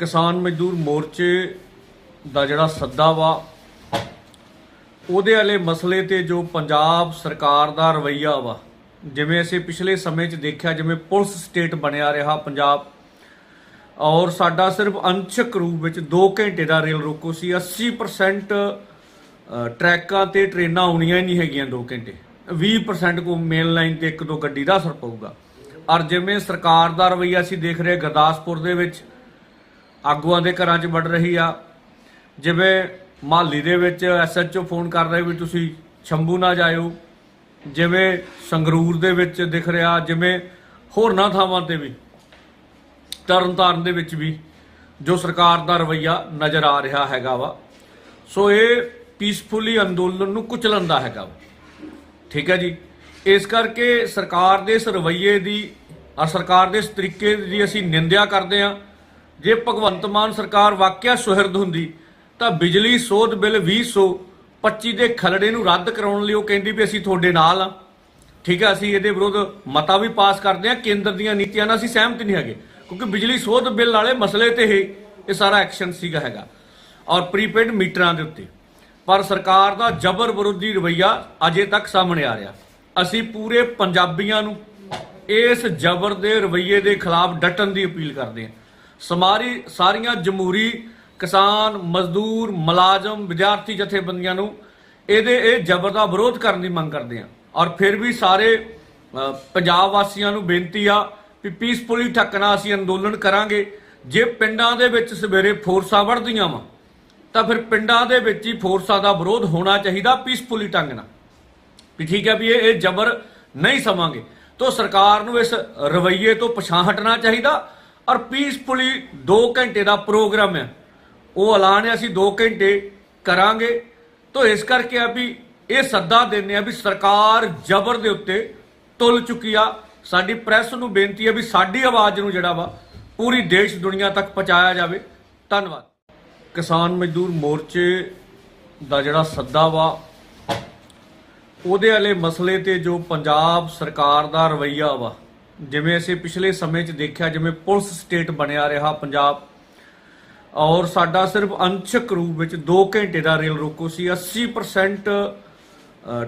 ਕਿਸਾਨ ਮਜ਼ਦੂਰ ਮੋਰਚੇ ਦਾ ਜਿਹੜਾ ਸੱਦਾ ਵਾ, ਉਹਦੇ ਵਾਲੇ ਮਸਲੇ ਤੇ ਜੋ ਪੰਜਾਬ ਸਰਕਾਰ ਦਾ ਰਵੱਈਆ ਵਾ, ਜਿਵੇਂ ਅਸੀਂ ਪਿਛਲੇ ਸਮੇਂ 'ਚ ਦੇਖਿਆ, ਜਿਵੇਂ ਪੁਲਿਸ ਸਟੇਟ ਬਣਿਆ ਰਿਹਾ ਪੰਜਾਬ, ਔਰ ਸਾਡਾ ਸਿਰਫ ਅੰਸ਼ਕ ਰੂਪ ਵਿੱਚ 2 ਘੰਟੇ ਦਾ ਰੇਲ ਰੋਕੋ ਸੀ 80% ਟਰੈਕਾਂ ਤੇ ਟ੍ਰੇਨਾਂ ਆਉਣੀਆਂ ਹੀ ਨਹੀਂ ਹੈਗੀਆਂ 2 ਘੰਟੇ। 20% ਕੋ ਮੇਨ ਲਾਈਨ ਤੇ ਇੱਕ ਦੋ ਗੱਡੀ ਦਾ ਅਸਰ ਪਊਗਾ। ਔਰ ਜਿਵੇਂ ਸਰਕਾਰ ਦਾ ਰਵੱਈਆ ਅਸੀਂ ਦੇਖ ਰਹੇ ਗੁਰਦਾਸਪੁਰ ਦੇ ਵਿੱਚ ਆਗੂਆਂ ਦੇ ਘਰਾਂ 'ਚ ਵੜ ਰਹੀ ਆ। ਜਿਵੇਂ ਮਾਲੀ ਦੇ ਵਿੱਚ ਐਸਐਚਓ ਫੋਨ ਕਰ ਰਹੇ ਵੀ ਤੁਸੀਂ ਸ਼ੰਭੂ ਨਾ ਜਾਇਓ। ਜਿਵੇਂ ਸੰਗਰੂਰ ਦੇ ਵਿੱਚ ਦਿਖ ਰਿਹਾ, ਜਿਵੇਂ ਹੋਰਨਾਂ ਥਾਵਾਂ ਤੇ ਵੀ, ਤਰਨਤਾਰਨ ਦੇ ਵਿੱਚ ਵੀ ਜੋ ਸਰਕਾਰ ਦਾ ਰਵੱਈਆ ਨਜ਼ਰ ਆ ਰਿਹਾ ਹੈਗਾ ਵਾ। ਸੋ ਇਹ ਪੀਸਫੁਲੀ ਅੰਦੋਲਨ ਨੂੰ ਕੁਚਲਣ ਦਾ ਹੈਗਾ ਵਾ। ਠੀਕ ਹੈ ਜੀ? ਇਸ ਕਰਕੇ ਸਰਕਾਰ ਦੇ ਇਸ ਰਵੱਈਏ ਦੀ ਔਰ ਸਰਕਾਰ ਦੇ ਇਸ ਤਰੀਕੇ ਦੀ ਅਸੀਂ ਨਿੰਦਿਆ ਕਰਦੇ ਹਾਂ। ਜੇ ਭਗਵੰਤ ਮਾਨ ਸਰਕਾਰ ਵਾਕਿਆ ਸੁਹਿਰਦ ਹੁੰਦੀ, ਤਾਂ ਬਿਜਲੀ ਸੋਧ ਬਿੱਲ 2025 ਦੇ ਖਲੜੇ ਨੂੰ ਰੱਦ ਕਰਾਉਣ ਲਈ ਉਹ ਕਹਿੰਦੀ ਵੀ ਅਸੀਂ ਤੁਹਾਡੇ ਨਾਲ ਆ। ਠੀਕ ਹੈ ਅਸੀਂ ਇਹਦੇ ਵਿਰੁੱਧ ਮਤਾ ਵੀ ਪਾਸ ਕਰਦੇ ਹਾਂ, ਕੇਂਦਰ ਦੀਆਂ ਨੀਤੀਆਂ ਨਾਲ ਅਸੀਂ ਸਹਿਮਤ ਨਹੀਂ ਹੈਗੇ, ਕਿਉਂਕਿ ਬਿਜਲੀ ਸੋਧ ਬਿੱਲ ਵਾਲੇ ਮਸਲੇ ਤੇ ਹੀ ਇਹ ਸਾਰਾ ਐਕਸ਼ਨ ਸੀਗਾ ਹੈਗਾ, ਔਰ ਪ੍ਰੀਪੇਡ ਮੀਟਰਾਂ ਦੇ ਉੱਤੇ। ਪਰ ਸਰਕਾਰ ਦਾ ਜ਼ਬਰ ਵਿਰੋਧੀ ਰਵਈਆ ਅਜੇ ਤੱਕ ਸਾਹਮਣੇ ਆ ਰਿਹਾ। ਅਸੀਂ ਪੂਰੇ ਪੰਜਾਬੀਆਂ ਨੂੰ ਇਸ ਜ਼ਬਰ ਦੇ ਰਵਈਏ ਦੇ ਖਿਲਾਫ ਡਟਣ ਦੀ ਅਪੀਲ ਕਰਦੇ ਹਾਂ। ਸਮਾਰੀ ਸਾਰੀਆਂ ਜਮਹੂਰੀ ਕਿਸਾਨ, ਮਜ਼ਦੂਰ, ਮੁਲਾਜ਼ਮ, ਵਿਦਿਆਰਥੀ ਜਥੇਬੰਦੀਆਂ ਨੂੰ ਇਹਦੇ ਇਹ ਜ਼ਬਰ ਦਾ ਵਿਰੋਧ ਕਰਨ ਦੀ ਮੰਗ ਕਰਦੇ ਹਾਂ। ਔਰ ਫਿਰ ਵੀ ਸਾਰੇ ਪੰਜਾਬ ਵਾਸੀਆਂ ਨੂੰ ਬੇਨਤੀ ਆ ਵੀ ਪੀਸਫੁਲੀ ਠੱਕਣਾ ਅਸੀਂ ਅੰਦੋਲਨ ਕਰਾਂਗੇ। ਜੇ ਪਿੰਡਾਂ ਦੇ ਵਿੱਚ ਸਵੇਰੇ ਫੋਰਸਾਂ ਵੜਦੀਆਂ ਵਾ, ਤਾਂ ਫਿਰ ਪਿੰਡਾਂ ਦੇ ਵਿੱਚ ਹੀ ਫੋਰਸਾਂ ਦਾ ਵਿਰੋਧ ਹੋਣਾ ਚਾਹੀਦਾ ਪੀਸਫੁਲੀ ਢੰਗ ਨਾਲ। ਵੀ ਠੀਕ ਹੈ ਵੀ ਇਹ ਇਹ ਜ਼ਬਰ ਨਹੀਂ ਸਮਾਂਗੇ। ਤੋਂ ਸਰਕਾਰ ਨੂੰ ਇਸ ਰਵੱਈਏ ਤੋਂ ਪਛਾਣ ਹਟਣਾ ਚਾਹੀਦਾ ਔਰ ਪੀਸਫੁਲੀ 2 ਘੰਟੇ ਦਾ ਪ੍ਰੋਗਰਾਮ ਹੈ। ਉਹ ਐਲਾਨ ਹੈ, ਅਸੀਂ 2 ਘੰਟੇ ਕਰਾਂਗੇ। ਤੋਂ ਇਸ ਕਰਕੇ ਆ ਵੀ ਇਹ ਸੱਦਾ ਦਿੰਦੇ ਆ ਵੀ ਸਰਕਾਰ ਜ਼ਬਰ ਦੇ ਉੱਤੇ ਤੁਲ ਚੁੱਕੀ ਆ। ਸਾਡੀ ਪ੍ਰੈਸ ਨੂੰ ਬੇਨਤੀ ਹੈ ਵੀ ਸਾਡੀ ਆਵਾਜ਼ ਨੂੰ ਜਿਹੜਾ ਵਾ, ਪੂਰੀ ਦੇਸ਼ ਦੁਨੀਆ ਤੱਕ ਪਹੁੰਚਾਇਆ ਜਾਵੇ। ਧੰਨਵਾਦ। ਕਿਸਾਨ ਮਜ਼ਦੂਰ ਮੋਰਚੇ ਦਾ ਜਿਹੜਾ ਸੱਦਾ ਵਾ, ਉਹਦੇ ਵਾਲੇ ਮਸਲੇ ਤੇ ਜੋ ਪੰਜਾਬ ਸਰਕਾਰ ਦਾ ਰਵੱਈਆ ਵਾ ਜਿਵੇਂ ਅਸੀਂ ਪਿਛਲੇ ਸਮੇਂ 'ਚ ਦੇਖਿਆ, ਜਿਵੇਂ ਪੁਲਿਸ ਸਟੇਟ ਬਣਿਆ ਰਿਹਾ ਪੰਜਾਬ, ਔਰ ਸਾਡਾ ਸਿਰਫ ਅੰਸ਼ਕ ਰੂਪ ਵਿੱਚ 2 ਘੰਟੇ ਦਾ ਰੇਲ ਰੋਕੋ ਸੀ। 80%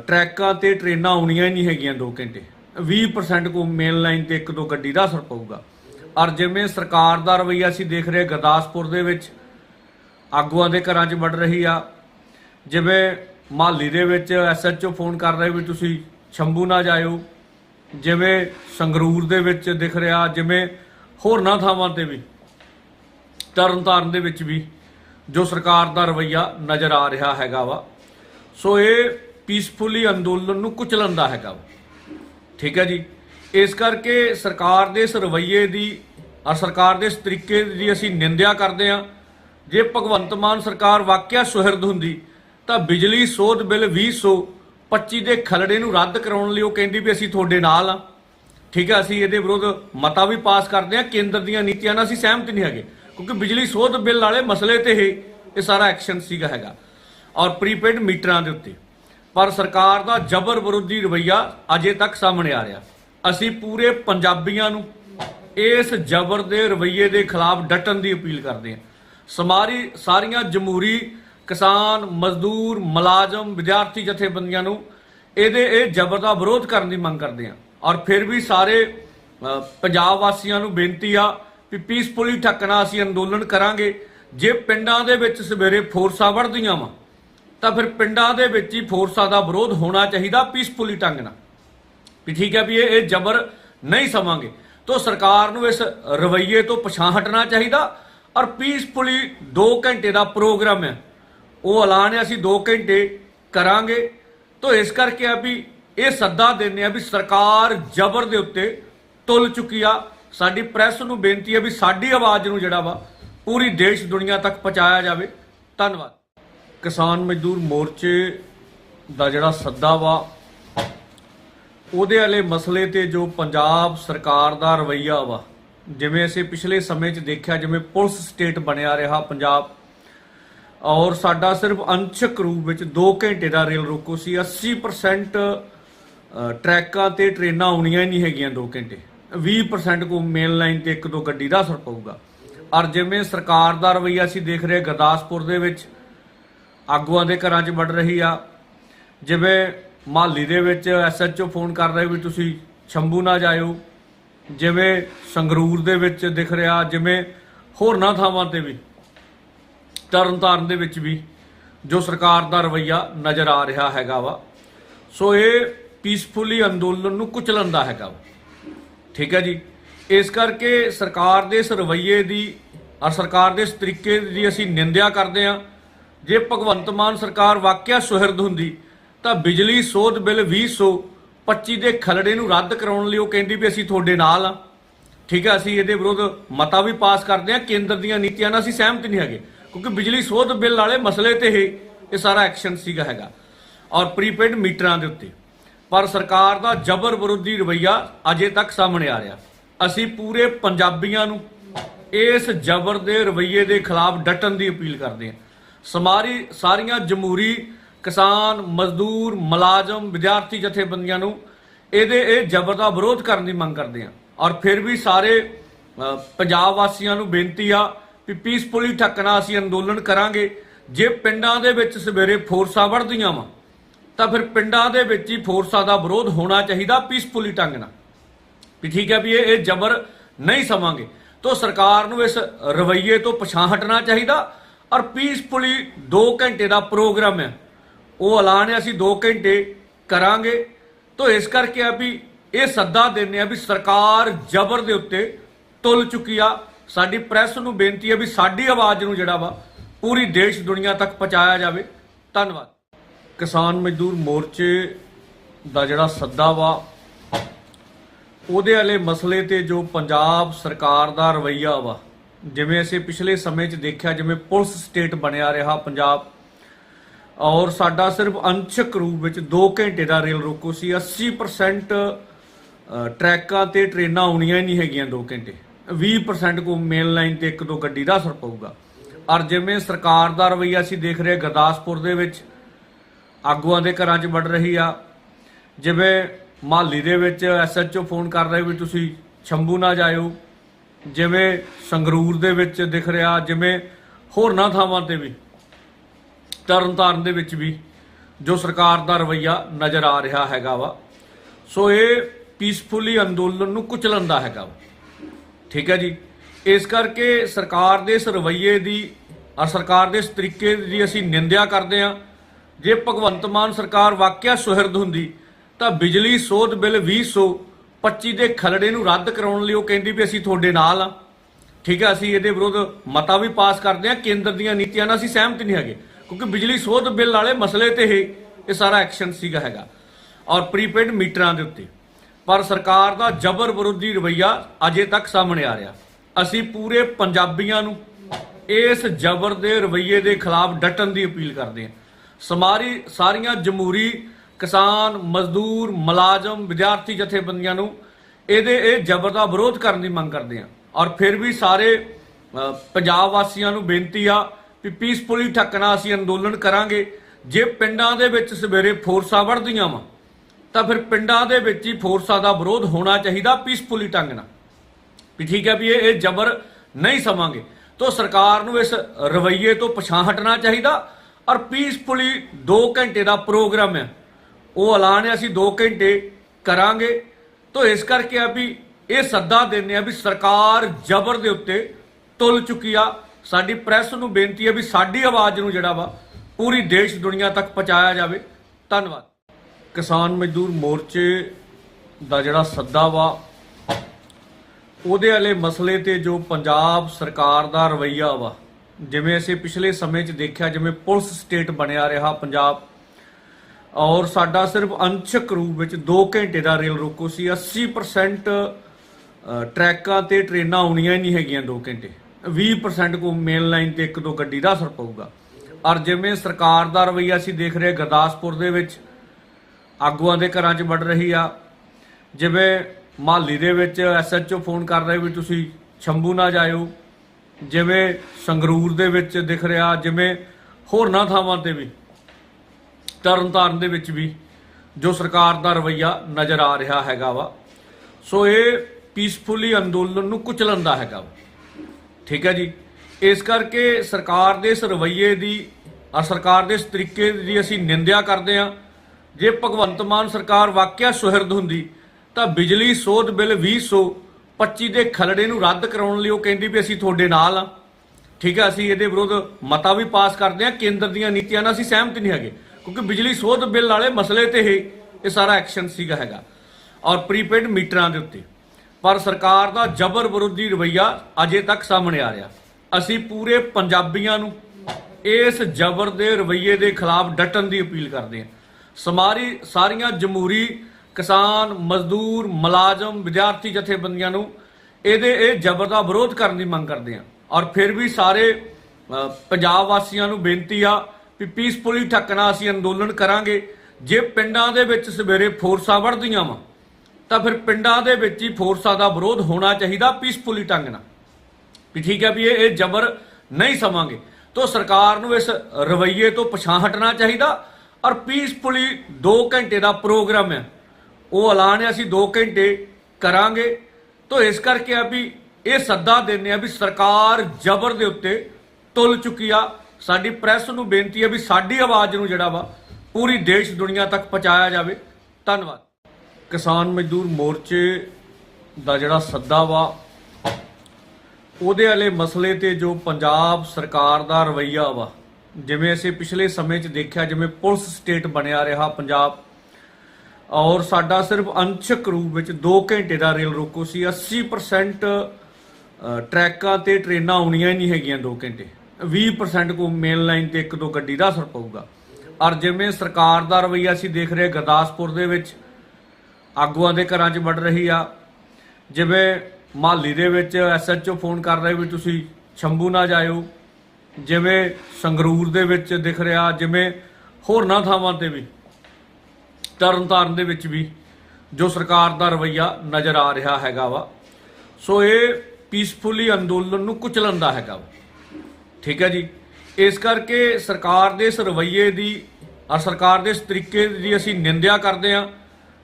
ਟਰੈਕਾਂ ਤੇ ਟ੍ਰੇਨਾਂ ਆਉਣੀਆਂ ਹੀ ਨਹੀਂ ਹੈਗੀਆਂ 2 ਘੰਟੇ। 20% ਕੋ ਮੇਨ ਲਾਈਨ ਤੇ ਇੱਕ ਦੋ ਗੱਡੀ ਦਾ ਅਸਰ ਪਊਗਾ। ਔਰ ਜਿਵੇਂ ਸਰਕਾਰ ਦਾ ਰਵੱਈਆ ਅਸੀਂ ਦੇਖ ਰਹੇ ਗੁਰਦਾਸਪੁਰ ਦੇ ਵਿੱਚ ਆਗੂਆਂ ਦੇ ਘਰਾਂ 'ਚ ਵੜ ਰਹੀ ਆ। ਜਿਵੇਂ ਮਾਲੀ ਦੇ ਵਿੱਚ ਐਸਐਚਓ ਫੋਨ ਕਰ ਰਹੇ ਵੀ ਤੁਸੀਂ ਸ਼ੰਭੂ ਨਾ ਜਾਇਓ। ਜਿਵੇਂ ਸੰਗਰੂਰ ਦੇ ਵਿੱਚ ਦਿਖ ਰਿਹਾ, ਜਿਵੇਂ ਹੋਰਨਾਂ ਥਾਵਾਂ ਤੇ ਵੀ, ਤਰਨਤਾਰਨ ਦੇ ਵਿੱਚ ਵੀ ਜੋ ਸਰਕਾਰ ਦਾ ਰਵੱਈਆ ਨਜ਼ਰ ਆ ਰਿਹਾ ਹੈਗਾ ਵਾ। ਸੋ ਇਹ ਪੀਸਫੁਲੀ ਅੰਦੋਲਨ ਨੂੰ ਕੁਚਲਣ ਦਾ ਹੈਗਾ ਵਾ। ਠੀਕ ਹੈ ਜੀ? ਇਸ ਕਰਕੇ ਸਰਕਾਰ ਦੇ ਇਸ ਰਵੱਈਏ ਦੀ ਔਰ ਸਰਕਾਰ ਦੇ ਇਸ ਤਰੀਕੇ ਦੀ ਅਸੀਂ ਨਿੰਦਿਆ ਕਰਦੇ ਹਾਂ। ਜੇ ਭਗਵੰਤ ਮਾਨ ਸਰਕਾਰ ਵਾਕਿਆ ਸੁਹਿਰਦ ਹੁੰਦੀ, ਤਾਂ ਬਿਜਲੀ ਸੋਧ ਬਿੱਲ 2025 ਦੇ ਖਲੜੇ ਨੂੰ ਰੱਦ ਕਰਾਉਣ ਲਈ ਉਹ ਕਹਿੰਦੀ ਵੀ ਅਸੀਂ ਤੁਹਾਡੇ ਨਾਲ ਆ। ਠੀਕ ਹੈ, ਅਸੀਂ ਇਹਦੇ ਵਿਰੁੱਧ ਮਤਾ ਵੀ ਪਾਸ ਕਰਦੇ ਹਾਂ, ਕੇਂਦਰ ਦੀਆਂ ਨੀਤੀਆਂ ਨਾਲ ਅਸੀਂ ਸਹਿਮਤ ਨਹੀਂ ਹੈਗੇ। ਕਿਉਂਕਿ ਬਿਜਲੀ ਸੋਧ ਬਿੱਲ ਵਾਲੇ ਮਸਲੇ ਤੇ ਹੀ ਇਹ ਸਾਰਾ ਐਕਸ਼ਨ ਸੀਗਾ ਹੈਗਾ। ਔਰ ਪ੍ਰੀਪੇਡ ਮੀਟਰਾਂ ਦੇ ਉੱਤੇ। ਪਰ ਸਰਕਾਰ ਦਾ ਜ਼ਬਰ ਵਿਰੋਧੀ ਰਵਈਆ ਅਜੇ ਤੱਕ ਸਾਹਮਣੇ ਆ ਰਿਹਾ। ਅਸੀਂ ਪੂਰੇ ਪੰਜਾਬੀਆਂ ਨੂੰ ਇਸ ਜ਼ਬਰ ਦੇ ਰਵਈਏ ਦੇ ਖਿਲਾਫ ਡਟਣ ਦੀ ਅਪੀਲ ਕਰਦੇ ਹਾਂ। ਸਮਾਰੀ ਸਾਰੀਆਂ ਜਮਹੂਰੀ ਕਿਸਾਨ, ਮਜ਼ਦੂਰ, ਮੁਲਾਜ਼ਮ, ਵਿਦਿਆਰਥੀ ਜਥੇਬੰਦੀਆਂ ਨੂੰ ਇਹਦੇ ਇਹ ਜ਼ਬਰ ਦਾ ਵਿਰੋਧ ਕਰਨ ਦੀ ਮੰਗ ਕਰਦੇ ਹਾਂ। ਔਰ ਫਿਰ ਵੀ ਸਾਰੇ ਪੰਜਾਬ ਵਾਸੀਆਂ ਨੂੰ ਬੇਨਤੀ ਆ ਵੀ ਪੀਸਫੁਲੀ ਠੱਕਣਾ ਅਸੀਂ ਅੰਦੋਲਨ ਕਰਾਂਗੇ। ਜੇ ਪਿੰਡਾਂ ਦੇ ਵਿੱਚ ਸਵੇਰੇ ਫੋਰਸਾਂ ਵੜਦੀਆਂ ਵਾ, ਤਾਂ ਫਿਰ ਪਿੰਡਾਂ ਦੇ ਵਿੱਚ ਹੀ ਫੋਰਸਾਂ ਦਾ ਵਿਰੋਧ ਹੋਣਾ ਚਾਹੀਦਾ ਪੀਸਫੁਲੀ ਢੰਗ ਨਾਲ। ਵੀ ਠੀਕ ਹੈ ਵੀ ਇਹ ਇਹ ਜ਼ਬਰ ਨਹੀਂ ਸਮਾਂਗੇ। ਤੋਂ ਸਰਕਾਰ ਨੂੰ ਇਸ ਰਵੱਈਏ ਤੋਂ ਪਛਾਣ ਹਟਣਾ ਚਾਹੀਦਾ। ਔਰ ਪੀਸਫੁਲੀ 2 ਘੰਟੇ ਦਾ ਪ੍ਰੋਗਰਾਮ ਹੈ। ਉਹ ਐਲਾਨ ਅਸੀਂ 2 ਘੰਟੇ ਕਰਾਂਗੇ। ਤਾਂ ਇਸ ਕਰਕੇ ਆ ਵੀ ਇਹ ਸੱਦਾ ਦਿੰਦੇ ਆ ਵੀ ਸਰਕਾਰ ਜ਼ਬਰ ਦੇ ਉੱਤੇ ਤੁਲ ਚੁੱਕੀ ਆ। ਸਾਡੀ ਪ੍ਰੈਸ ਨੂੰ ਬੇਨਤੀ ਹੈ ਵੀ ਸਾਡੀ ਆਵਾਜ਼ ਨੂੰ ਜਿਹੜਾ ਵਾ ਪੂਰੀ ਦੇਸ਼ ਦੁਨੀਆ ਤੱਕ ਪਹੁੰਚਾਇਆ ਜਾਵੇ। ਧੰਨਵਾਦ। ਕਿਸਾਨ ਮਜ਼ਦੂਰ ਮੋਰਚੇ ਦਾ ਜਿਹੜਾ ਸੱਦਾ ਵਾ, ਉਹਦੇ ਵਾਲੇ ਮਸਲੇ ਤੇ ਜੋ ਪੰਜਾਬ ਸਰਕਾਰ ਦਾ ਰਵੱਈਆ ਵਾ, ਜਿਵੇਂ ਅਸੀਂ ਪਿਛਲੇ ਸਮੇਂ 'ਚ ਦੇਖਿਆ, ਜਿਵੇਂ ਪੁਲਿਸ ਸਟੇਟ ਬਣਿਆ ਰਿਹਾ ਪੰਜਾਬ ਔਰ ਸਾਡਾ ਸਿਰਫ ਅੰਸ਼ਕ ਰੂਪ ਵਿੱਚ 2 ਘੰਟੇ ਦਾ ਰੇਲ ਰੋਕੋ ਸੀ। 80% ਟਰੈਕਾਂ ਤੇ ਟ੍ਰੇਨਾਂ ਆਉਣੀਆਂ ਹੀ ਨਹੀਂ ਹੈਗੀਆਂ 2 ਘੰਟੇ। 20% ਕੋ ਮੇਨ ਲਾਈਨ ਤੇ ਇੱਕ ਦੋ ਗੱਡੀ ਦਾ ਅਸਰ ਪਊਗਾ। ਔਰ ਜਿਵੇਂ ਸਰਕਾਰ ਦਾ ਰਵਈਆ ਅਸੀਂ ਦੇਖ ਰਹੇ ਗੁਰਦਾਸਪੁਰ ਦੇ ਵਿੱਚ ਆਗੂਆਂ ਦੇ ਘਰਾਂ 'ਚ ਵੜ ਰਹੀ ਆ। ਜਿਵੇਂ ਮਾਲੀ ਦੇ ਵਿੱਚ ਐਸਐਚਓ ਫੋਨ ਕਰ ਰਹੇ ਵੀ ਤੁਸੀਂ ਸ਼ੰਭੂ ਨਾ ਜਾਇਓ। ਜਿਵੇਂ ਸੰਗਰੂਰ ਦੇ ਵਿੱਚ ਦਿਖ ਰਿਹਾ, ਜਿਵੇਂ ਹੋਰਨਾਂ ਥਾਵਾਂ ਤੇ ਵੀ। ਤਰਨਤਾਰਨ ਦੇ ਵਿੱਚ ਵੀ ਜੋ ਸਰਕਾਰ ਦਾ ਰਵਈਆ ਨਜ਼ਰ ਆ ਰਿਹਾ ਹੈਗਾ ਵਾ। ਸੋ ਇਹ ਪੀਸਫੁਲੀ ਅੰਦੋਲਨ ਨੂੰ ਕੁਚਲਣ ਦਾ ਹੈਗਾ ਵਾ। ਠੀਕ ਹੈ ਜੀ। ਇਸ ਕਰਕੇ ਸਰਕਾਰ ਦੇ ਇਸ ਰਵੱਈਏ ਦੀ ਔਰ ਸਰਕਾਰ ਦੇ ਇਸ ਤਰੀਕੇ ਦੀ ਅਸੀਂ ਨਿੰਦਿਆ ਕਰਦੇ ਹਾਂ। ਜੇ ਭਗਵੰਤ ਮਾਨ ਸਰਕਾਰ ਵਾਕਿਆ ਸੁਹਿਰਦ ਹੁੰਦੀ, ਤਾਂ ਬਿਜਲੀ ਸੋਧ ਬਿੱਲ 2025 ਦੇ ਖਲੜੇ ਨੂੰ ਰੱਦ ਕਰਾਉਣ ਲਈ ਉਹ ਕਹਿੰਦੀ ਵੀ ਅਸੀਂ ਤੁਹਾਡੇ ਨਾਲ ਆ ਠੀਕ ਹੈ, ਅਸੀਂ ਇਹਦੇ ਵਿਰੁੱਧ ਮਤਾ ਵੀ ਪਾਸ ਕਰਦੇ ਹਾਂ, ਕੇਂਦਰ ਦੀਆਂ ਨੀਤੀਆਂ ਨਾਲ ਅਸੀਂ ਸਹਿਮਤ ਨਹੀਂ ਹੈਗੇ। ਕਿਉਂਕਿ ਬਿਜਲੀ ਸੋਧ ਬਿੱਲ ਵਾਲੇ ਮਸਲੇ ਤੇ ਹੀ ਇਹ ਸਾਰਾ ਐਕਸ਼ਨ ਸੀਗਾ ਹੈਗਾ ਔਰ ਪ੍ਰੀਪੇਡ ਮੀਟਰਾਂ ਦੇ ਉੱਤੇ। ਪਰ ਸਰਕਾਰ ਦਾ ਜ਼ਬਰ ਵਿਰੋਧੀ ਰਵਈਆ ਅਜੇ ਤੱਕ ਸਾਹਮਣੇ ਆ ਰਿਹਾ। ਅਸੀਂ ਪੂਰੇ ਪੰਜਾਬੀਆਂ ਨੂੰ ਇਸ ਜ਼ਬਰ ਦੇ ਰਵਈਏ ਦੇ ਖਿਲਾਫ ਡਟਣ ਦੀ ਅਪੀਲ ਕਰਦੇ ਹਾਂ। ਸਮਾਰੀ ਸਾਰੀਆਂ ਜਮਹੂਰੀ ਕਿਸਾਨ, ਮਜ਼ਦੂਰ, ਮੁਲਾਜ਼ਮ, ਵਿਦਿਆਰਥੀ ਜਥੇਬੰਦੀਆਂ ਨੂੰ ਇਹਦੇ ਇਹ ਜ਼ਬਰ ਦਾ ਵਿਰੋਧ ਕਰਨ ਦੀ ਮੰਗ ਕਰਦੇ ਹਾਂ। ਔਰ ਫਿਰ ਵੀ ਸਾਰੇ ਪੰਜਾਬ ਵਾਸੀਆਂ ਨੂੰ ਬੇਨਤੀ ਆ ਵੀ ਪੀਸਫੁਲੀ ਠੱਕਣਾ ਅਸੀਂ ਅੰਦੋਲਨ ਕਰਾਂਗੇ। ਜੇ ਪਿੰਡਾਂ ਦੇ ਵਿੱਚ ਸਵੇਰੇ ਫੋਰਸਾਂ ਵੜਦੀਆਂ ਵਾ, ਤਾਂ ਫਿਰ ਪਿੰਡਾਂ ਦੇ ਵਿੱਚ ਹੀ ਫੋਰਸਾਂ ਦਾ ਵਿਰੋਧ ਹੋਣਾ ਚਾਹੀਦਾ ਪੀਸਫੁਲੀ ਢੰਗ ਨਾਲ। ਵੀ ਠੀਕ ਹੈ ਵੀ ਇਹ ਇਹ ਜ਼ਬਰ ਨਹੀਂ ਸਮਾਂਗੇ। ਤੋਂ ਸਰਕਾਰ ਨੂੰ ਇਸ ਰਵੱਈਏ ਤੋਂ ਪਛਾਣ ਹਟਣਾ ਚਾਹੀਦਾ ਔਰ ਪੀਸਫੁਲੀ 2 ਘੰਟੇ ਦਾ ਪ੍ਰੋਗਰਾਮ ਹੈ। ਉਹ ਐਲਾਨ ਹੈ, ਅਸੀਂ 2 ਘੰਟੇ ਕਰਾਂਗੇ। ਤੋਂ ਇਸ ਕਰਕੇ ਆ ਵੀ ਇਹ ਸੱਦਾ ਦਿੰਦੇ ਆ ਵੀ ਸਰਕਾਰ ਜ਼ਬਰ ਦੇ ਉੱਤੇ ਤੁਲ ਚੁੱਕੀ ਆ। ਸਾਡੀ ਪ੍ਰੈਸ ਨੂੰ ਬੇਨਤੀ ਹੈ ਵੀ ਸਾਡੀ ਆਵਾਜ਼ ਨੂੰ ਜਿਹੜਾ ਵਾ ਪੂਰੀ ਦੇਸ਼ ਦੁਨੀਆ ਤੱਕ ਪਹੁੰਚਾਇਆ ਜਾਵੇ। ਧੰਨਵਾਦ। ਕਿਸਾਨ ਮਜ਼ਦੂਰ ਮੋਰਚੇ ਦਾ ਜਿਹੜਾ ਸੱਦਾ ਵਾ, ਉਹਦੇ ਵਾਲੇ ਮਸਲੇ ਤੇ ਜੋ ਪੰਜਾਬ ਸਰਕਾਰ ਦਾ ਰਵਈਆ ਵਾ, ਜਿਵੇਂ ਅਸੀਂ ਪਿਛਲੇ ਸਮੇਂ 'ਚ ਦੇਖਿਆ, ਜਿਵੇਂ ਪੁਲਿਸ ਸਟੇਟ ਬਣਿਆ ਰਿਹਾ ਪੰਜਾਬ, ਔਰ ਸਾਡਾ ਸਿਰਫ ਅੰਸ਼ਕ ਰੂਪ ਵਿੱਚ 2 ਘੰਟੇ ਦਾ ਰੇਲ ਰੋਕੋ ਸੀ 80% ਟਰੈਕਾਂ ਤੇ ਟ੍ਰੇਨਾਂ ਆਉਣੀਆਂ ਹੀ ਨਹੀਂ ਹੈਗੀਆਂ 2 ਘੰਟੇ। 20% ਕੋ ਮੇਨ ਲਾਈਨ ਤੇ ਇੱਕ ਦੋ ਗੱਡੀ ਦਾ ਅਸਰ ਪਊਗਾ। ਔਰ ਜਿਵੇਂ ਸਰਕਾਰ ਦਾ ਰਵਈਆ ਅਸੀਂ ਦੇਖ ਰਹੇ ਗੁਰਦਾਸਪੁਰ ਦੇ ਵਿੱਚ ਆਗੂਆਂ ਦੇ ਘਰਾਂ 'ਚ ਵੜ ਰਹੀ ਆ। ਜਿਵੇਂ ਮਾਲੀ ਦੇ ਵਿੱਚ ਐਸਐਚਓ ਫੋਨ ਕਰ ਰਹੇ ਵੀ ਤੁਸੀਂ ਸ਼ੰਭੂ ਨਾ ਜਾਇਓ। ਜਿਵੇਂ ਸੰਗਰੂਰ ਦੇ ਵਿੱਚ ਦਿਖ ਰਿਹਾ, ਜਿਵੇਂ ਹੋਰਨਾਂ ਥਾਵਾਂ ਤੇ ਵੀ, ਤਰਨਤਾਰਨ ਦੇ ਵਿੱਚ ਵੀ ਜੋ ਸਰਕਾਰ ਦਾ ਰਵਈਆ ਨਜ਼ਰ ਆ ਰਿਹਾ ਹੈਗਾ ਵਾ। ਸੋ ਇਹ ਪੀਸਫੁਲੀ ਅੰਦੋਲਨ ਨੂੰ ਕੁਚਲਣ ਦਾ ਹੈਗਾ ਵਾ। ਠੀਕ ਹੈ ਜੀ। ਇਸ ਕਰਕੇ ਸਰਕਾਰ ਦੇ ਇਸ ਰਵੱਈਏ ਦੀ ਔਰ ਸਰਕਾਰ ਦੇ ਇਸ ਤਰੀਕੇ ਦੀ ਅਸੀਂ ਨਿੰਦਿਆ ਕਰਦੇ ਹਾਂ। ਜੇ ਭਗਵੰਤ ਮਾਨ ਸਰਕਾਰ ਵਾਕਿਆ ਸੁਹਿਰਦ ਹੁੰਦੀ, ਤਾਂ ਬਿਜਲੀ, ਸੋਧ ਬਿੱਲ 2025 ਦੇ ਖਲੜੇ ਨੂੰ ਰੱਦ ਕਰਾਉਣ ਲਈ ਉਹ ਕਹਿੰਦੀ ਵੀ ਅਸੀਂ ਤੁਹਾਡੇ ਨਾਲ ਆ ਠੀਕ ਹੈ, ਅਸੀਂ ਇਹਦੇ ਵਿਰੁੱਧ ਮਤਾ ਵੀ ਪਾਸ ਕਰਦੇ ਹਾਂ। ਕੇਂਦਰ ਦੀਆਂ ਨੀਤੀਆਂ ਨਾਲ ਅਸੀਂ ਸਹਿਮਤ ਨਹੀਂ ਹੈਗੇ, ਕਿਉਂਕਿ ਬਿਜਲੀ, ਸੋਧ ਬਿੱਲ ਵਾਲੇ ਮਸਲੇ ਤੇ ਇਹ ਇਹ ਸਾਰਾ ਐਕਸ਼ਨ ਸੀਗਾ ਹੈਗਾ। ਔਰ ਪ੍ਰੀਪੇਡ ਮੀਟਰਾਂ ਦੇ ਉੱਤੇ। ਪਰ ਸਰਕਾਰ ਦਾ ਜ਼ਬਰ ਵਿਰੋਧੀ ਰਵਈਆ ਅਜੇ ਤੱਕ ਸਾਹਮਣੇ ਆ ਰਿਹਾ। ਅਸੀਂ ਪੂਰੇ ਪੰਜਾਬੀਆਂ ਨੂੰ ਇਸ ਜ਼ਬਰ ਦੇ ਰਵਈਏ ਦੇ ਖਿਲਾਫ ਡਟਣ ਦੀ ਅਪੀਲ ਕਰਦੇ ਹਾਂ। ਸਮਾਰੀ ਸਾਰੀਆਂ ਜਮਹੂਰੀ ਕਿਸਾਨ, ਮਜ਼ਦੂਰ, ਮੁਲਾਜ਼ਮ, ਵਿਦਿਆਰਥੀ ਜਥੇਬੰਦੀਆਂ ਨੂੰ ਇਹਦੇ ਇਹ ਜ਼ਬਰ ਦਾ ਵਿਰੋਧ ਕਰਨ ਦੀ ਮੰਗ ਕਰਦੇ ਹਾਂ। ਔਰ ਫਿਰ ਵੀ ਸਾਰੇ ਪੰਜਾਬ ਵਾਸੀਆਂ ਨੂੰ ਬੇਨਤੀ ਆ ਵੀ ਪੀਸਫੁਲੀ ਠੱਕਣਾ ਅਸੀਂ ਅੰਦੋਲਨ ਕਰਾਂਗੇ। ਜੇ ਪਿੰਡਾਂ ਦੇ ਵਿੱਚ ਸਵੇਰੇ ਫੋਰਸਾਂ ਵੜਦੀਆਂ ਵਾ ਤਾਂ ਫਿਰ ਪਿੰਡਾਂ ਦੇ ਵਿੱਚ ਹੀ ਫੋਰਸਾਂ ਦਾ ਵਿਰੋਧ ਹੋਣਾ ਚਾਹੀਦਾ ਪੀਸਫੁਲੀ ਢੰਗ ਨਾਲ। ਵੀ ਠੀਕ ਹੈ ਵੀ ਇਹ ਇਹ ਜ਼ਬਰ ਨਹੀਂ ਸਮਾਂਗੇ। ਤੋਂ ਸਰਕਾਰ ਨੂੰ ਇਸ ਰਵੱਈਏ ਤੋਂ ਪਛਾਣ ਹਟਣਾ ਚਾਹੀਦਾ ਔਰ ਪੀਸਫੁਲੀ 2 ਘੰਟੇ ਦਾ ਪ੍ਰੋਗਰਾਮ ਹੈ। ਉਹ ਐਲਾਨ ਹੈ, ਅਸੀਂ 2 ਘੰਟੇ ਕਰਾਂਗੇ। ਤੋਂ ਇਸ ਕਰਕੇ ਆ ਵੀ ਇਹ ਸੱਦਾ ਦਿੰਦੇ ਆ ਵੀ ਸਰਕਾਰ ਜ਼ਬਰ ਦੇ ਉੱਤੇ ਤੁਲ ਚੁੱਕੀ ਆ। ਸਾਡੀ ਪ੍ਰੈਸ ਨੂੰ ਬੇਨਤੀ ਹੈ ਵੀ ਸਾਡੀ ਆਵਾਜ਼ ਨੂੰ ਜਿਹੜਾ ਵਾ ਪੂਰੀ ਦੇਸ਼ ਦੁਨੀਆ ਤੱਕ ਪਹੁੰਚਾਇਆ ਜਾਵੇ। ਧੰਨਵਾਦ। ਕਿਸਾਨ ਮਜ਼ਦੂਰ ਮੋਰਚੇ ਦਾ ਜਿਹੜਾ ਸੱਦਾ ਵਾ, ਉਹਦੇ ਵਾਲੇ ਮਸਲੇ ਤੇ ਜੋ ਪੰਜਾਬ ਸਰਕਾਰ ਦਾ ਰਵਈਆ ਵਾ, ਜਿਵੇਂ ਅਸੀਂ ਪਿਛਲੇ ਸਮੇਂ 'ਚ ਦੇਖਿਆ, ਜਿਵੇਂ ਪੁਲਿਸ ਸਟੇਟ ਬਣਿਆ ਰਿਹਾ ਪੰਜਾਬ, ਔਰ ਸਾਡਾ ਸਿਰਫ ਅੰਸ਼ਕ ਰੂਪ ਵਿੱਚ 2 ਘੰਟੇ ਦਾ ਰੇਲ ਰੋਕੋ ਸੀ 80% ਟਰੈਕਾਂ ਤੇ ਟ੍ਰੇਨਾਂ ਆਉਣੀਆਂ ਹੀ ਨਹੀਂ ਹੈਗੀਆਂ 2 ਘੰਟੇ। 20% ਕੋ ਮੇਨ ਲਾਈਨ ਤੇ ਇੱਕ ਦੋ ਗੱਡੀ ਦਾ ਅਸਰ ਪਊਗਾ। ਔਰ ਜਿਵੇਂ ਸਰਕਾਰ ਦਾ ਰਵਈਆ ਅਸੀਂ ਦੇਖ ਰਹੇ ਗੁਰਦਾਸਪੁਰ ਦੇ ਵਿੱਚ ਆਗੂਆਂ ਦੇ ਘਰਾਂ 'ਚ ਵੜ ਰਹੀ ਆ। ਜਿਵੇਂ ਮਾਲੀ ਦੇ ਵਿੱਚ ਐਸਐਚਓ ਫੋਨ ਕਰ ਰਹੇ ਵੀ ਤੁਸੀਂ ਸ਼ੰਭੂ ਨਾ ਜਾਇਓ। ਜਿਵੇਂ ਸੰਗਰੂਰ ਦੇ ਵਿੱਚ ਦਿਖ ਰਿਹਾ, ਜਿਵੇਂ ਹੋਰਨਾਂ ਥਾਵਾਂ ਤੇ ਵੀ, ਤਰਨਤਾਰਨ ਦੇ ਵਿੱਚ ਵੀ ਜੋ ਸਰਕਾਰ ਦਾ ਰਵਈਆ ਨਜ਼ਰ ਆ ਰਿਹਾ ਹੈਗਾ ਵਾ। ਸੋ ਇਹ ਪੀਸਫੁਲੀ ਅੰਦੋਲਨ ਨੂੰ ਕੁਚਲਣ ਦਾ ਹੈਗਾ ਵਾ। ਠੀਕ ਹੈ ਜੀ। ਇਸ ਕਰਕੇ ਸਰਕਾਰ ਦੇ ਇਸ ਰਵੱਈਏ ਦੀ ਔਰ ਸਰਕਾਰ ਦੇ ਇਸ ਤਰੀਕੇ ਦੀ ਅਸੀਂ ਨਿੰਦਿਆ ਕਰਦੇ ਹਾਂ। ਜੇ ਭਗਵੰਤ ਮਾਨ ਸਰਕਾਰ ਵਾਕਿਆ ਸੁਹਿਰਦ ਹੁੰਦੀ, ਤਾਂ ਬਿਜਲੀ ਸੋਧ ਬਿੱਲ 2025 ਦੇ ਖਲੜੇ ਨੂੰ ਰੱਦ ਕਰਾਉਣ ਲਈ ਉਹ ਕਹਿੰਦੀ ਵੀ ਅਸੀਂ ਤੁਹਾਡੇ ਨਾਲ ਆ ਠੀਕ ਹੈ, ਅਸੀਂ ਇਹਦੇ ਵਿਰੁੱਧ ਮਤਾ ਵੀ ਪਾਸ ਕਰਦੇ ਹਾਂ, ਕੇਂਦਰ ਦੀਆਂ ਨੀਤੀਆਂ ਨਾਲ ਅਸੀਂ ਸਹਿਮਤ ਨਹੀਂ ਹੈਗੇ। ਕਿਉਂਕਿ ਬਿਜਲੀ ਸੋਧ ਬਿੱਲ ਵਾਲੇ ਮਸਲੇ ਤੇ ਹੀ ਇਹ ਸਾਰਾ ਐਕਸ਼ਨ ਸੀਗਾ ਹੈਗਾ। ਔਰ ਪ੍ਰੀਪੇਡ ਮੀਟਰਾਂ ਦੇ ਉੱਤੇ। ਪਰ ਸਰਕਾਰ ਦਾ ਜ਼ਬਰ ਵਿਰੋਧੀ ਰਵਈਆ ਅਜੇ ਤੱਕ ਸਾਹਮਣੇ ਆ ਰਿਹਾ। ਅਸੀਂ ਪੂਰੇ ਪੰਜਾਬੀਆਂ ਨੂੰ ਇਸ ਜ਼ਬਰ ਦੇ ਰਵਈਏ ਦੇ ਖਿਲਾਫ ਡਟਣ ਦੀ ਅਪੀਲ ਕਰਦੇ ਹਾਂ। ਸਮਾਰੀ ਸਾਰੀਆਂ ਜਮਹੂਰੀ ਕਿਸਾਨ, ਮਜ਼ਦੂਰ, ਮੁਲਾਜ਼ਮ, ਵਿਦਿਆਰਥੀ ਜਥੇਬੰਦੀਆਂ ਨੂੰ ਇਹਦੇ ਇਹ ਜ਼ਬਰ ਦਾ ਵਿਰੋਧ ਕਰਨ ਦੀ ਮੰਗ ਕਰਦੇ ਹਾਂ। ਔਰ ਫਿਰ ਵੀ ਸਾਰੇ ਪੰਜਾਬ ਵਾਸੀਆਂ ਨੂੰ ਬੇਨਤੀ ਆ ਵੀ ਪੀਸਫੁਲੀ ਠੱਕਣਾ ਅਸੀਂ ਅੰਦੋਲਨ ਕਰਾਂਗੇ। ਜੇ ਪਿੰਡਾਂ ਦੇ ਵਿੱਚ ਸਵੇਰੇ ਫੋਰਸਾਂ ਵੜਦੀਆਂ ਵਾ, ਤਾਂ ਫਿਰ ਪਿੰਡਾਂ ਦੇ ਵਿੱਚ ਹੀ ਫੋਰਸਾਂ ਦਾ ਵਿਰੋਧ ਹੋਣਾ ਚਾਹੀਦਾ ਪੀਸਫੁਲੀ ਢੰਗ ਨਾਲ। ਵੀ ਠੀਕ ਹੈ ਵੀ ਇਹ ਜ਼ਬਰ ਨਹੀਂ ਸਮਾਂਗੇ। ਤੋਂ ਸਰਕਾਰ ਨੂੰ ਇਸ ਰਵੱਈਏ ਤੋਂ ਪਛਾਣ ਹਟਣਾ ਚਾਹੀਦਾ ਔਰ ਪੀਸਫੁਲੀ 2 ਘੰਟੇ ਦਾ ਪ੍ਰੋਗਰਾਮ ਹੈ। ਉਹ ਐਲਾਨ ਹੈ, ਅਸੀਂ 2 ਘੰਟੇ ਕਰਾਂਗੇ। ਤਾਂ ਇਸ ਕਰਕੇ ਆ ਵੀ ਇਹ ਸੱਦਾ ਦਿੰਦੇ ਆ ਵੀ ਸਰਕਾਰ ਜ਼ਬਰ ਦੇ ਉੱਤੇ ਤੁਲ ਚੁੱਕੀ ਆ। ਸਾਡੀ ਪ੍ਰੈਸ ਨੂੰ ਬੇਨਤੀ ਹੈ ਵੀ ਸਾਡੀ ਆਵਾਜ਼ ਨੂੰ ਜਿਹੜਾ ਵਾ ਪੂਰੀ ਦੇਸ਼ ਦੁਨੀਆ ਤੱਕ ਪਹੁੰਚਾਇਆ ਜਾਵੇ। ਧੰਨਵਾਦ। ਕਿਸਾਨ ਮਜ਼ਦੂਰ ਮੋਰਚੇ ਦਾ ਜਿਹੜਾ ਸੱਦਾ ਵਾ, ਉਹਦੇ ਵਾਲੇ ਮਸਲੇ ਤੇ ਜੋ ਪੰਜਾਬ ਸਰਕਾਰ ਦਾ ਰਵੱਈਆ ਵਾ ਜਿਵੇਂ ਅਸੀਂ ਪਿਛਲੇ ਸਮੇਂ 'ਚ ਦੇਖਿਆ, ਜਿਵੇਂ ਪੁਲਿਸ ਸਟੇਟ ਬਣਿਆ ਰਿਹਾ ਪੰਜਾਬ, ਔਰ ਸਾਡਾ ਸਿਰਫ ਅੰਸ਼ਕ ਰੂਪ ਵਿੱਚ 2 ਘੰਟੇ ਦਾ ਰੇਲ ਰੋਕੋ ਸੀ। 80% ਟਰੈਕਾਂ ਤੇ ਟ੍ਰੇਨਾਂ ਆਉਣੀਆਂ ਹੀ ਨਹੀਂ ਹੈਗੀਆਂ 2 ਘੰਟੇ। 20% ਕੋ ਮੇਨ ਲਾਈਨ ਤੇ ਇੱਕ ਦੋ ਗੱਡੀ ਦਾ ਅਸਰ ਪਊਗਾ। ਔਰ ਜਿਵੇਂ ਸਰਕਾਰ ਦਾ ਰਵੱਈਆ ਅਸੀਂ ਦੇਖ ਰਹੇ ਗੁਰਦਾਸਪੁਰ ਦੇ ਵਿੱਚ ਆਗੂਆਂ ਦੇ ਘਰਾਂ 'ਚ ਵੜ ਰਹੀ ਆ। ਜਿਵੇਂ ਮਾਲੀ ਦੇ ਵਿੱਚ ਐਸਐਚਓ ਫੋਨ ਕਰ ਰਹੇ ਵੀ ਤੁਸੀਂ ਸ਼ੰਭੂ ਨਾ ਜਾਇਓ। ਜਿਵੇਂ ਸੰਗਰੂਰ ਦੇ ਵਿੱਚ ਦਿਖ ਰਿਹਾ, ਜਿਵੇਂ ਹੋਰਨਾਂ ਥਾਵਾਂ ਤੇ ਵੀ, ਤਰਨਤਾਰਨ ਦੇ ਵਿੱਚ ਵੀ ਜੋ ਸਰਕਾਰ ਦਾ ਰਵੱਈਆ ਨਜ਼ਰ ਆ ਰਿਹਾ ਹੈਗਾ ਵਾ। ਸੋ ਇਹ ਪੀਸਫੁਲੀ ਅੰਦੋਲਨ ਨੂੰ ਕੁਚਲਣ ਦਾ ਹੈਗਾ ਵਾ। ਠੀਕ ਹੈ ਜੀ? ਇਸ ਕਰਕੇ ਸਰਕਾਰ ਦੇ ਇਸ ਰਵੱਈਏ ਦੀ ਔਰ ਸਰਕਾਰ ਦੇ ਇਸ ਤਰੀਕੇ ਦੀ ਅਸੀਂ ਨਿੰਦਿਆ ਕਰਦੇ ਹਾਂ।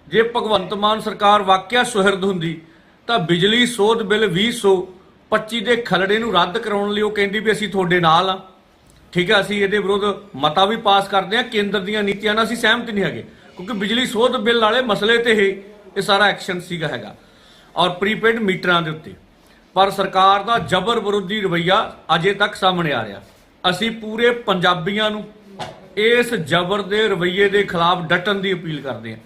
ਜੇ ਭਗਵੰਤ ਮਾਨ ਸਰਕਾਰ ਵਾਕਿਆ ਸੁਹਿਰਦ ਹੁੰਦੀ, ਤਾਂ ਬਿਜਲੀ, ਸੋਧ ਬਿੱਲ 2025 ਦੇ ਖਲੜੇ ਨੂੰ ਰੱਦ ਕਰਾਉਣ ਲਈ ਉਹ ਕਹਿੰਦੀ ਵੀ ਅਸੀਂ ਤੁਹਾਡੇ ਨਾਲ ਆ। ਠੀਕ ਹੈ ਅਸੀਂ ਇਹਦੇ ਵਿਰੁੱਧ ਮਤਾ ਵੀ ਪਾਸ ਕਰਦੇ ਹਾਂ ਕੇਂਦਰ ਦੀਆਂ ਨੀਤੀਆਂ ਨਾਲ ਅਸੀਂ ਸਹਿਮਤ ਨਹੀਂ ਹੈਗੇ। ਕਿਉਂਕਿ ਬਿਜਲੀ ਸੋਧ ਬਿੱਲ ਵਾਲੇ ਮਸਲੇ ਤੇ ਇਹ ਇਹ ਸਾਰਾ ਐਕਸ਼ਨ ਸੀਗਾ ਹੈਗਾ। ਔਰ ਪ੍ਰੀਪੇਡ ਮੀਟਰਾਂ ਦੇ ਉੱਤੇ। ਪਰ ਸਰਕਾਰ ਦਾ ਜ਼ਬਰ ਵਿਰੋਧੀ ਰਵਈਆ ਅਜੇ ਤੱਕ ਸਾਹਮਣੇ ਆ ਰਿਹਾ। ਅਸੀਂ ਪੂਰੇ ਪੰਜਾਬੀਆਂ ਨੂੰ ਇਸ ਜ਼ਬਰ ਦੇ ਰਵਈਏ ਦੇ ਖਿਲਾਫ ਡਟਣ ਦੀ ਅਪੀਲ ਕਰਦੇ ਹਾਂ।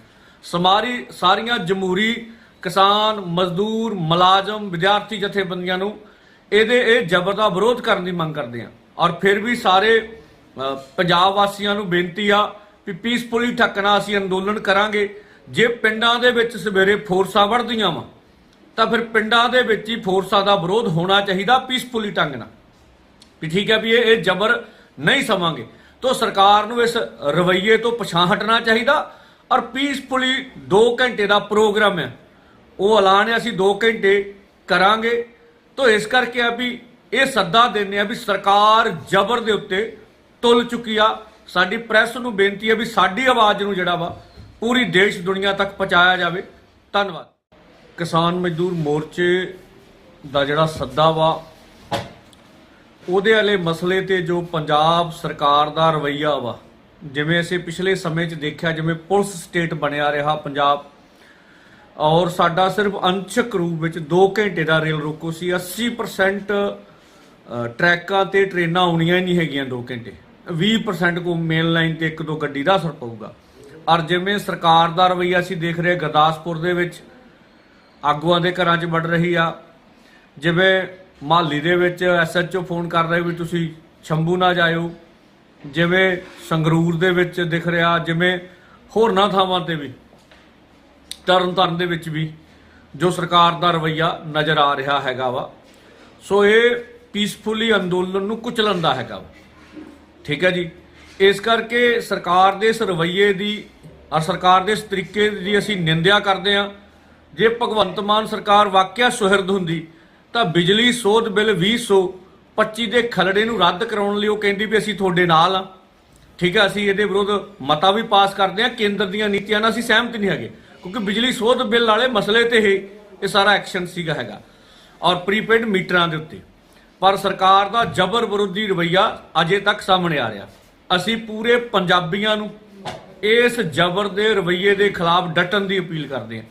ਸਮਾਰੀ ਸਾਰੀਆਂ ਜਮਹੂਰੀ ਕਿਸਾਨ, ਮਜ਼ਦੂਰ, ਮੁਲਾਜ਼ਮ, ਵਿਦਿਆਰਥੀ ਜਥੇਬੰਦੀਆਂ ਨੂੰ ਇਹਦੇ ਇਹ ਜ਼ਬਰ ਦਾ ਵਿਰੋਧ ਕਰਨ ਦੀ ਮੰਗ ਕਰਦੇ ਹਾਂ। ਔਰ ਫਿਰ ਵੀ ਸਾਰੇ ਪੰਜਾਬ ਵਾਸੀਆਂ ਨੂੰ ਬੇਨਤੀ ਆ ਵੀ ਪੀਸਫੁਲੀ ਠੱਕਣਾ ਅਸੀਂ ਅੰਦੋਲਨ ਕਰਾਂਗੇ। ਜੇ ਪਿੰਡਾਂ ਦੇ ਵਿੱਚ ਸਵੇਰੇ ਫੋਰਸਾਂ ਵੜਦੀਆਂ ਵਾ, ਤਾਂ ਫਿਰ ਪਿੰਡਾਂ ਦੇ ਵਿੱਚ ਹੀ ਫੋਰਸਾਂ ਦਾ ਵਿਰੋਧ ਹੋਣਾ ਚਾਹੀਦਾ ਪੀਸਫੁਲੀ ਢੰਗ ਨਾਲ। ਵੀ ਠੀਕ ਹੈ ਵੀ ਇਹ ਇਹ ਜ਼ਬਰ ਨਹੀਂ ਸਮਾਂਗੇ। ਤੋਂ ਸਰਕਾਰ ਨੂੰ ਇਸ ਰਵੱਈਏ ਤੋਂ ਪਛਾਣ ਹਟਣਾ ਚਾਹੀਦਾ। ਔਰ ਪੀਸਫੁਲੀ 2 ਘੰਟੇ ਦਾ ਪ੍ਰੋਗਰਾਮ ਹੈ। ਉਹ ਐਲਾਨ ਅਸੀਂ 2 ਘੰਟੇ ਕਰਾਂਗੇ। ਤਾਂ ਇਸ ਕਰਕੇ ਆ ਵੀ ਇਹ ਸੱਦਾ ਦਿੰਦੇ ਆ ਵੀ ਸਰਕਾਰ ਜ਼ਬਰ ਦੇ ਉੱਤੇ ਤੁਲ ਚੁੱਕੀ ਆ। ਸਾਡੀ ਪ੍ਰੈਸ ਨੂੰ ਬੇਨਤੀ ਹੈ ਵੀ ਸਾਡੀ ਆਵਾਜ਼ ਨੂੰ ਜਿਹੜਾ ਵਾ ਪੂਰੀ ਦੇਸ਼ ਦੁਨੀਆ ਤੱਕ ਪਹੁੰਚਾਇਆ ਜਾਵੇ। ਧੰਨਵਾਦ। ਕਿਸਾਨ ਮਜ਼ਦੂਰ ਮੋਰਚੇ ਦਾ ਜਿਹੜਾ ਸੱਦਾ ਵਾ, ਉਹਦੇ ਵਾਲੇ ਮਸਲੇ ਤੇ ਜੋ ਪੰਜਾਬ ਸਰਕਾਰ ਦਾ ਰਵੱਈਆ ਵਾ, ਜਿਵੇਂ ਅਸੀਂ ਪਿਛਲੇ ਸਮੇਂ 'ਚ ਦੇਖਿਆ, ਜਿਵੇਂ ਪੁਲਿਸ ਸਟੇਟ ਬਣਿਆ ਰਿਹਾ ਪੰਜਾਬ ਔਰ ਸਾਡਾ ਸਿਰਫ ਅੰਸ਼ਕ ਰੂਪ ਵਿੱਚ 2 ਘੰਟੇ ਦਾ ਰੇਲ ਰੋਕੋ ਸੀ। 80% ਟਰੈਕਾਂ ਤੇ ਟ੍ਰੇਨਾਂ ਆਉਣੀਆਂ ਹੀ ਨਹੀਂ ਹੈਗੀਆਂ 2 ਘੰਟੇ। 20% ਕੋ ਮੇਨ ਲਾਈਨ ਤੇ ਇੱਕ ਦੋ ਗੱਡੀ ਦਾ ਅਸਰ ਪਊਗਾ। ਔਰ ਜਿਵੇਂ ਸਰਕਾਰ ਦਾ ਰਵੱਈਆ ਅਸੀਂ ਦੇਖ ਰਹੇ ਗੁਰਦਾਸਪੁਰ ਦੇ ਵਿੱਚ, ਆਗੂਆਂ ਦੇ ਘਰਾਂ 'ਚ ਵੜ ਰਹੀ ਆ। ਜਿਵੇਂ ਮਾਲੀ ਦੇ ਵਿੱਚ ਐਸਐਚਓ ਫੋਨ ਕਰ ਰਹੇ ਵੀ ਤੁਸੀਂ ਸ਼ੰਭੂ ਨਾ ਜਾਇਓ। ਜਿਵੇਂ ਸੰਗਰੂਰ ਦੇ ਵਿੱਚ ਦਿਖ ਰਿਹਾ, ਜਿਵੇਂ ਹੋਰਨਾਂ ਥਾਵਾਂ ਤੇ ਵੀ। ਤਰਨਤਾਰਨ ਦੇ ਵਿੱਚ ਵੀ ਜੋ ਸਰਕਾਰ ਦਾ ਰਵੱਈਆ ਨਜ਼ਰ ਆ ਰਿਹਾ ਹੈਗਾ ਵਾ। ਸੋ ਇਹ ਪੀਸਫੁਲੀ ਅੰਦੋਲਨ ਨੂੰ ਕੁਚਲਣ ਦਾ ਹੈਗਾ ਵਾ। ਠੀਕ ਹੈ ਜੀ? ਇਸ ਕਰਕੇ ਸਰਕਾਰ ਦੇ ਇਸ ਰਵੱਈਏ ਦੀ ਔਰ ਸਰਕਾਰ ਦੇ ਇਸ ਤਰੀਕੇ ਦੀ ਅਸੀਂ ਨਿੰਦਿਆ ਕਰਦੇ ਹਾਂ। ਜੇ ਭਗਵੰਤ ਮਾਨ ਸਰਕਾਰ ਵਾਕਿਆ ਸੁਹਿਰਦ ਹੁੰਦੀ, ਤਾਂ ਬਿਜਲੀ ਸੋਧ ਬਿੱਲ 2025 ਦੇ ਖਲੜੇ ਨੂੰ ਰੱਦ ਕਰਾਉਣ ਲਈ ਉਹ ਕਹਿੰਦੀ ਵੀ ਅਸੀਂ ਤੁਹਾਡੇ ਨਾਲ ਆ ਠੀਕ ਹੈ, ਅਸੀਂ ਇਹਦੇ ਵਿਰੁੱਧ ਮਤਾ ਵੀ ਪਾਸ ਕਰਦੇ ਹਾਂ, ਕੇਂਦਰ ਦੀਆਂ ਨੀਤੀਆਂ ਨਾਲ ਅਸੀਂ ਸਹਿਮਤ ਨਹੀਂ ਹੈਗੇ। ਕਿਉਂਕਿ ਬਿਜਲੀ ਸੋਧ ਬਿੱਲ ਵਾਲੇ ਮਸਲੇ ਤੇ ਹੀ ਇਹ ਸਾਰਾ ਐਕਸ਼ਨ ਸੀਗਾ ਹੈਗਾ ਔਰ ਪ੍ਰੀਪੇਡ ਮੀਟਰਾਂ ਦੇ ਉੱਤੇ। ਪਰ ਸਰਕਾਰ ਦਾ ਜ਼ਬਰ ਵਿਰੋਧੀ ਰਵਈਆ ਅਜੇ ਤੱਕ ਸਾਹਮਣੇ ਆ ਰਿਹਾ। ਅਸੀਂ ਪੂਰੇ ਪੰਜਾਬੀਆਂ ਨੂੰ ਇਸ ਜ਼ਬਰ ਦੇ ਰਵਈਏ ਦੇ ਖਿਲਾਫ ਡਟਣ ਦੀ ਅਪੀਲ ਕਰਦੇ ਹਾਂ।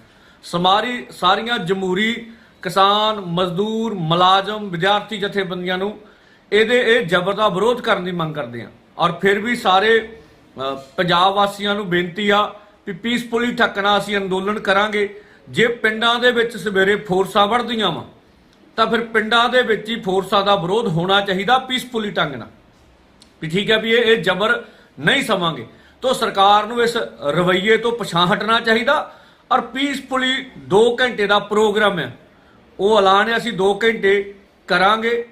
ਸਮਾਰੀ ਸਾਰੀਆਂ ਜਮਹੂਰੀ ਕਿਸਾਨ, ਮਜ਼ਦੂਰ, ਮੁਲਾਜ਼ਮ, ਵਿਦਿਆਰਥੀ ਜਥੇਬੰਦੀਆਂ ਨੂੰ ਇਹਦੇ ਇਹ ਜ਼ਬਰ ਦਾ ਵਿਰੋਧ ਕਰਨ ਦੀ ਮੰਗ ਕਰਦੇ ਹਾਂ। ਔਰ ਫਿਰ ਵੀ ਸਾਰੇ ਪੰਜਾਬ ਵਾਸੀਆਂ ਨੂੰ ਬੇਨਤੀ ਆ ਵੀ ਪੀਸਫੁਲੀ ਠੱਕਣਾ ਅਸੀਂ ਅੰਦੋਲਨ ਕਰਾਂਗੇ। ਜੇ ਪਿੰਡਾਂ ਦੇ ਵਿੱਚ ਸਵੇਰੇ ਫੋਰਸਾਂ ਵੜਦੀਆਂ ਵਾ, ਤਾਂ ਫਿਰ ਪਿੰਡਾਂ ਦੇ ਵਿੱਚ ਹੀ ਫੋਰਸਾਂ ਦਾ ਵਿਰੋਧ ਹੋਣਾ ਚਾਹੀਦਾ ਪੀਸਫੁਲੀ ਢੰਗ ਨਾਲ। ਵੀ ਠੀਕ ਹੈ ਵੀ ਇਹ ਜ਼ਬਰ ਨਹੀਂ ਸਮਾਂਗੇ। ਤੋਂ ਸਰਕਾਰ ਨੂੰ ਇਸ ਰਵੱਈਏ ਤੋਂ ਪਛਾਣ ਹਟਣਾ ਚਾਹੀਦਾ ਔਰ ਪੀਸਫੁਲੀ 2 ਘੰਟੇ ਦਾ ਪ੍ਰੋਗਰਾਮ ਹੈ। ਉਹ ਐਲਾਨ ਹੈ, ਅਸੀਂ 2 ਘੰਟੇ ਕਰਾਂਗੇ।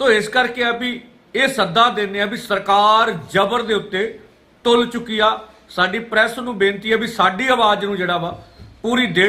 ਤੋਂ ਇਸ ਕਰਕੇ ਆ ਵੀ ਇਹ ਸੱਦਾ ਦਿੰਦੇ ਆ ਵੀ ਸਰਕਾਰ ਜ਼ਬਰ ਦੇ ਉੱਤੇ ਤੁਲ ਚੁੱਕੀ ਆ। ਸਾਡੀ ਪ੍ਰੈਸ ਨੂੰ ਬੇਨਤੀ ਹੈ ਵੀ ਸਾਡੀ ਆਵਾਜ਼ ਨੂੰ ਜਿਹੜਾ ਵਾ ਪੂਰੀ ਦੇਸ਼